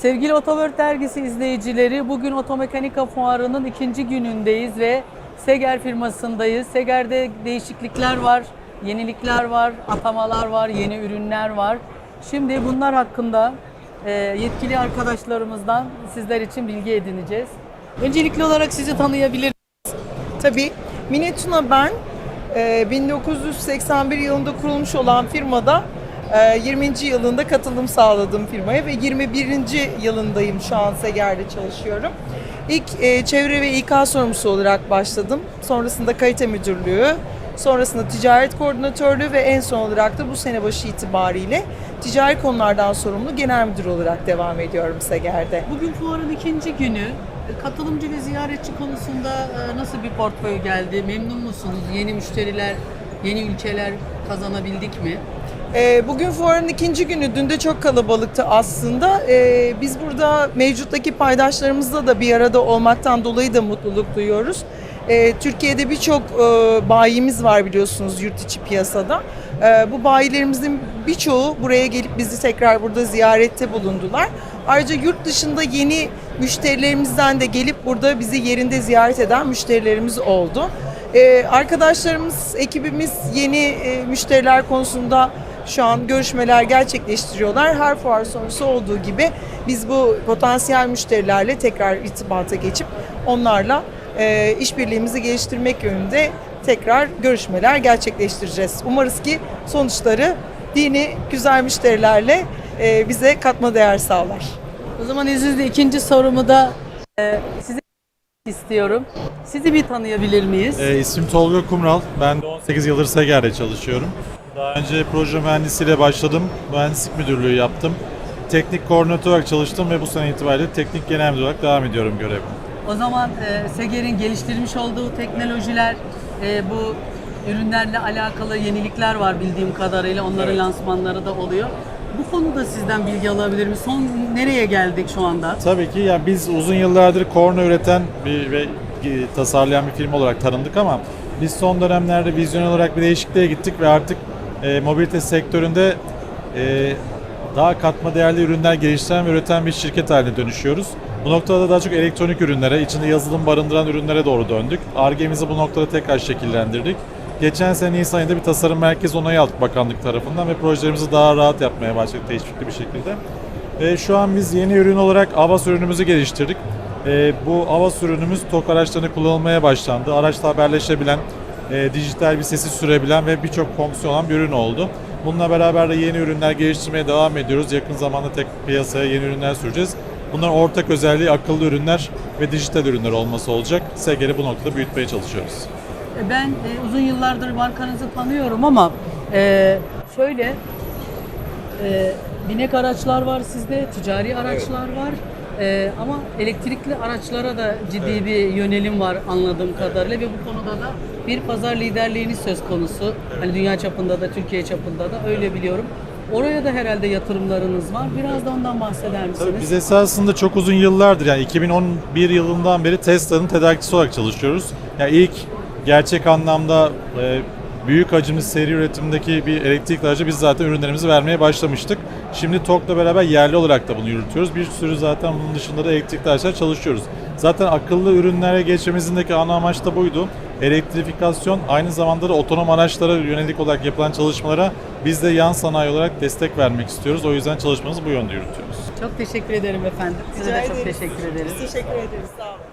Sevgili Otobört Dergisi izleyicileri, bugün Otomekanika Fuarı'nın ikinci günündeyiz ve Seger firmasındayız. Seger'de değişiklikler var, yenilikler var, atamalar var, yeni ürünler var. Şimdi bunlar hakkında e, yetkili arkadaşlarımızdan sizler için bilgi edineceğiz. Öncelikli olarak sizi tanıyabilir Tabii. Minetuna ben e, 1981 yılında kurulmuş olan firmada e, 20. yılında katılım sağladım firmaya ve 21. yılındayım şu an Seger'de çalışıyorum. İlk e, çevre ve İK sorumlusu olarak başladım. Sonrasında kalite müdürlüğü, sonrasında ticaret koordinatörlüğü ve en son olarak da bu sene başı itibariyle ticari konulardan sorumlu genel müdür olarak devam ediyorum Seger'de. Bugün fuarın ikinci günü. Katılımcı ve ziyaretçi konusunda e, nasıl bir portföy geldi? Memnun musunuz? Yeni müşteriler, yeni ülkeler kazanabildik mi? Ee, Bugün fuarın ikinci günü, dün de çok kalabalıktı aslında. Ee, Biz burada mevcuttaki paydaşlarımızla da bir arada olmaktan dolayı da mutluluk duyuyoruz. Ee, Türkiye'de birçok e, bayimiz var biliyorsunuz yurt içi piyasada. Bu bayilerimizin birçoğu buraya gelip bizi tekrar burada ziyarette bulundular. Ayrıca yurt dışında yeni müşterilerimizden de gelip burada bizi yerinde ziyaret eden müşterilerimiz oldu. Arkadaşlarımız, ekibimiz yeni e, müşteriler konusunda şu an görüşmeler gerçekleştiriyorlar. Her fuar sonrası olduğu gibi biz bu potansiyel müşterilerle tekrar irtibata geçip onlarla e, işbirliğimizi geliştirmek yönünde tekrar görüşmeler gerçekleştireceğiz. Umarız ki sonuçları dini güzel müşterilerle e, bize katma değer sağlar. O zaman izninizle ikinci sorumu da e, size istiyorum. Sizi bir tanıyabilir miyiz? E, ismim Tolga Kumral. Ben de 18 yıldır Seger'de çalışıyorum. Daha önce proje mühendisiyle başladım. Mühendislik müdürlüğü yaptım. Teknik koordinatör olarak çalıştım ve bu sene itibariyle teknik genel müdür olarak devam ediyorum görevime. O zaman e, Seger'in geliştirmiş olduğu teknolojiler, e, bu ürünlerle alakalı yenilikler var bildiğim kadarıyla. Onların Evet. lansmanları da oluyor. Bu konuda sizden bilgi alabilir miyim? Son nereye geldik şu anda? Tabii ki yani biz uzun yıllardır korna üreten bir ve e, tasarlayan bir firma olarak tanındık ama biz son dönemlerde vizyon olarak bir değişikliğe gittik ve artık e, mobilite sektöründe e, daha katma değerli ürünler geliştiren ve üreten bir şirket haline dönüşüyoruz. Bu noktada daha çok elektronik ürünlere, içinde yazılım barındıran ürünlere doğru döndük. Arge'mizi bu noktada tekrar şekillendirdik. Geçen sene Nisan ayında bir tasarım merkezi onayı aldık bakanlık tarafından ve projelerimizi daha rahat yapmaya başladık teşvikli bir şekilde. Ve şu an biz yeni ürün olarak Avas ürünümüzü geliştirdik. Ee, bu Avas ürünümüz TOK araçlarında kullanılmaya başlandı. Araçla haberleşebilen, e, dijital bir sesi sürebilen ve birçok fonksiyon olan bir ürün oldu. Bununla beraber de yeni ürünler geliştirmeye devam ediyoruz. Yakın zamanda tek piyasaya yeni ürünler süreceğiz. Bunların ortak özelliği akıllı ürünler ve dijital ürünler olması olacak. Seger'i bu noktada büyütmeye çalışıyoruz. E, Ben e, uzun yıllardır markanızı tanıyorum ama e, şöyle e, binek araçlar var sizde, ticari araçlar var. E, ama elektrikli araçlara da ciddi bir yönelim var anladığım kadarıyla ve bu konuda da bir pazar liderliğiniz söz konusu. Hani dünya çapında da Türkiye çapında da öyle biliyorum. Oraya da herhalde yatırımlarınız var. Biraz da ondan bahseder misiniz? Tabii biz esasında çok uzun yıllardır yani 2011 yılından beri Tesla'nın tedarikçisi olarak çalışıyoruz. Yani ilk gerçek anlamda e, büyük hacimli seri üretimdeki bir elektrikli aracı biz zaten ürünlerimizi vermeye başlamıştık. Şimdi TOK'la beraber yerli olarak da bunu yürütüyoruz. Bir sürü zaten bunun dışında da elektrikli araçlar çalışıyoruz. Zaten akıllı ürünlere geçmemizdeki ana amaç da buydu. Elektrifikasyon aynı zamanda da otonom araçlara yönelik olarak yapılan çalışmalara biz de yan sanayi olarak destek vermek istiyoruz. O yüzden çalışmamızı bu yönde yürütüyoruz. Çok teşekkür ederim efendim. Size de çok teşekkür ederiz. Teşekkür ederiz. Sağ olun.